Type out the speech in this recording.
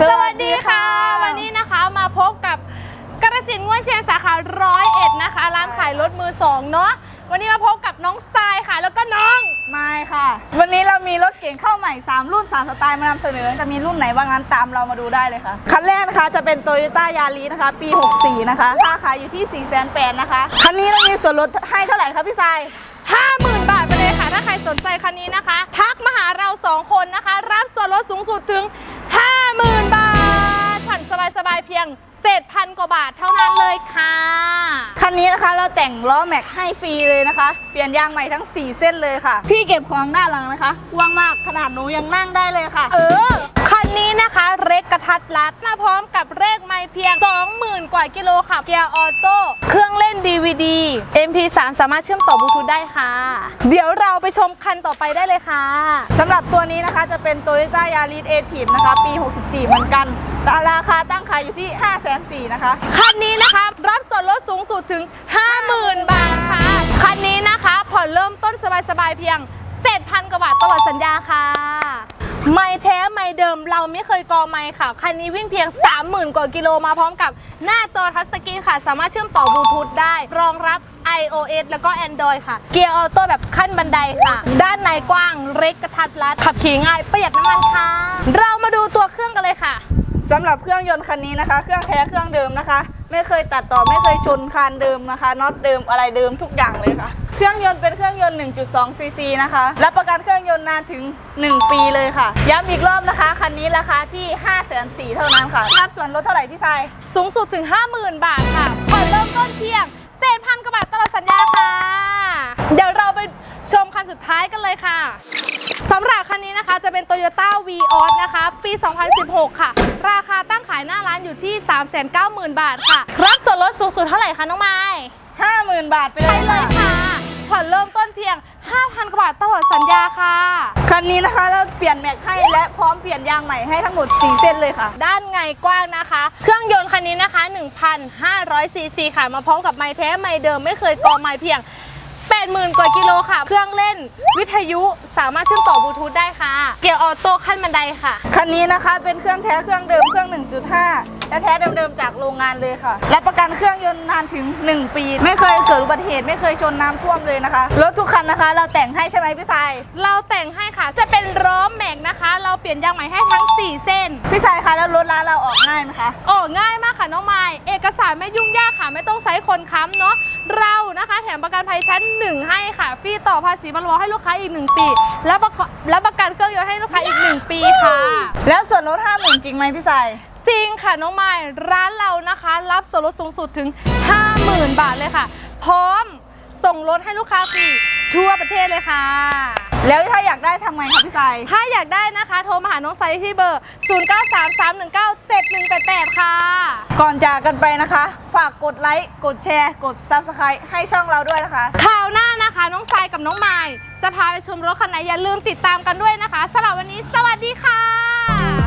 สวัสดีค่ะ วันนี้นะคะมาพบกับกระสินง่วนเชียงสาขาร้อยเอ็ดนะคะ ร้านขายรถมือสองเนาะวันนี้มาพบกับน้องทรายค่ะ แล้วก็น้องไม่ค่ะ วันนี้เรามีรถเก๋งเข้าใหม่ 3 รุ่น 3 สไตล์มานำเสนอ จะมีรุ่นไหนบ้างนั้นตามเรามาดูได้เลยค่ะ คันแรกนะคะจะเป็น Toyota Yaris นะคะ ปี 64 นะคะ ราคาอยู่ที่ 4 8 0 0 0นะคะ คันนี้เรามีส่วนลดให้เท่าไหร่คะพี่ทราย50,000 บาทไปเลยค่ะ ถ้าใครสนใจคันนี้นะคะ ทักมาหาเราสองคนนะคะ รับส่วนลดสูงสุดถึง เพียง 7,000 กว่าบาทเท่านั้นเลยค่ะ คันนี้นะคะเราแต่งล้อแม็กให้ฟรีเลยนะคะ เปลี่ยนยางใหม่ทั้ง 4 เส้นเลยค่ะ ที่เก็บของด้านหลังนะคะกว้างมากขนาดหนูยังนั่งได้เลยค่ะ เออ คันนี้นะคะเร็กกระทัดรัดมาพร้อมกับเลขไม่เพียง 20,000 กว่ากิโลค่ะ เกียร์ออโต้ เครื่องเล่น DVD MP3 สามารถเชื่อมต่อบลูทูธได้ค่ะ เดี๋ยวเราไปชมคันต่อไปได้เลยค่ะสำหรับตัวนี้นะคะจะเป็น Toyota Yaris a t i v นะคะ ปี 64 เหมือนกัน ราคาตั้งขายอยู่ที่ 5 4 0 0 0นะคะ คันนี้นะคะ รับส่วนลดสูงสุดถึง 50,000 บาทค่ะ คันนี้นะคะ ผ่อนเริ่มต้นสบายๆเพียง 7,000 กว่าบาทตลอดสัญญาค่ะ ไม่แท้ไม่เดิมเราไม่เคยกอไม่ค่ะ คันนี้วิ่งเพียง 30,000 กว่ากิโลมาพร้อมกับหน้าจอทัชสกรีนค่ะ สามารถเชื่อมต่อบลูทูธได้ รองรับ iOS แล้วก็ Android ค่ะ เกียร์ออโต้แบบขั้นบันไดค่ะ ด้านในกว้างเล็กกระทัดรัดขับขี่ง่ายประหยัดน้ำมันค่ะ สำหรับเครื่องยนต์คันนี้นะคะ เครื่องแท้เครื่องเดิมนะคะ ไม่เคยตัดต่อไม่เคยชนคานเดิมนะคะน็อตเดิมอะไรเดิมทุกอย่างเลยค่ะ เครื่องยนต์เป็นเครื่องยนต์ 1.2 ซีซีนะคะรับประกันเครื่องยนต์นานถึง 1 ปีเลยค่ะ ย้ำอีกรอบนะคะคันนี้ราคาที่ 5 4 0 0 0เท่านั้นค่ะรับส่วนลดเท่าไหร่พี่ชายสูงสุดถึง 50,000 บาทค่ะ สำหรับคันนี้นะคะจะเป็น Toyota v ีออนะคะ ปี 2016 ค่ะ ราคาตั้งขายหน้าร้านอยู่ที่ 390,000 บาทค่ะ รับส่วนลดสูงสุดเท่าไหร่คะน้องไม้50,000 บาทไปไปเลยเลยค่ะค่ะ ผ่อนเริ่มต้นเพียง 5,000 กว่าบาทตลอดสัญญาค่ะ คันนี้นะคะเราเปลี่ยนแม็กให้และพร้อมเปลี่ยนยางใหม่ให้ทั้งหมด 4 เส้นเลยค่ะ ด้านไงกว้างนะคะ เครื่องยนต์คันนี้นะคะ 1,500ซีซีค่ะ มาพร้อมกับไม้แท้ไม้เดิมไม่เคยกองไม้เพียง 80,000 กว่ากิโลค่ะ เครื่องเล่นวิทยุสามารถเชื่อมต่อบลูทูธได้ค่ะ เกียร์ออโต้ขั้นบันไดค่ะ คันนี้นะคะเป็นเครื่องแท้เครื่องเดิมเครื่อง 1.5 และแท้เดิมๆจากโรงงานเลยค่ะ รับประกันเครื่องยนต์นานถึง 1 ปี ไม่เคยเกิดอุบัติเหตุไม่เคยชนน้ำท่วมเลยนะคะ รถทุกคันนะคะ เราแต่งให้ใช่ไหมพี่ชาย เราแต่งให้ค่ะจะเป็นล้อแม็กนะคะ เราเปลี่ยนยางใหม่ให้ทั้ง 4 เส้น พี่ชายคะแล้วรถร้านเราออกง่ายไหมคะโอ้ง่ายมากค่ะน้องไม้เอกสารไม่ยุ่งยากค่ะ ไม่ต้องใช้คนค้ำเนาะเรานะคะ แถมประกันภัยชั้น 1ให้ค่ะฟรีต่อภาษีบรรลุให้ลูกค้าอีก 1 ปี แล้วประกอบและประกันเครื่องยนต์ให้ลูกค้าอีก 1 ปีค่ะ แล้วส่วนลด5 0,000จริงไหมพี่ชายจริงค่ะน้องไม้ร้านเรานะคะ รับส่วนลดสูงสุดถึง 50,000 บาทเลยค่ะ พร้อมส่งรถให้ลูกค้าฟรีทั่วประเทศเลยค่ะ แล้วถ้าอยากได้ทำไงคะพี่ชายถ้าอยากได้นะคะ โทรมาหาน้องไซด์ที่เบอร์ 0933197188ค่ะ ก่อนจากกันไปนะคะ ฝากกดไลค์กดแชร์ กด Subscribe ให้ช่องเราด้วยนะคะ ข่าวหน้านะคะ น้องทรายกับน้องไมายจะพาไปชมรถคันไหนอย่าลืมติดตามกันด้วยนะคะสำหรับวันนี้ สวัสดีค่ะ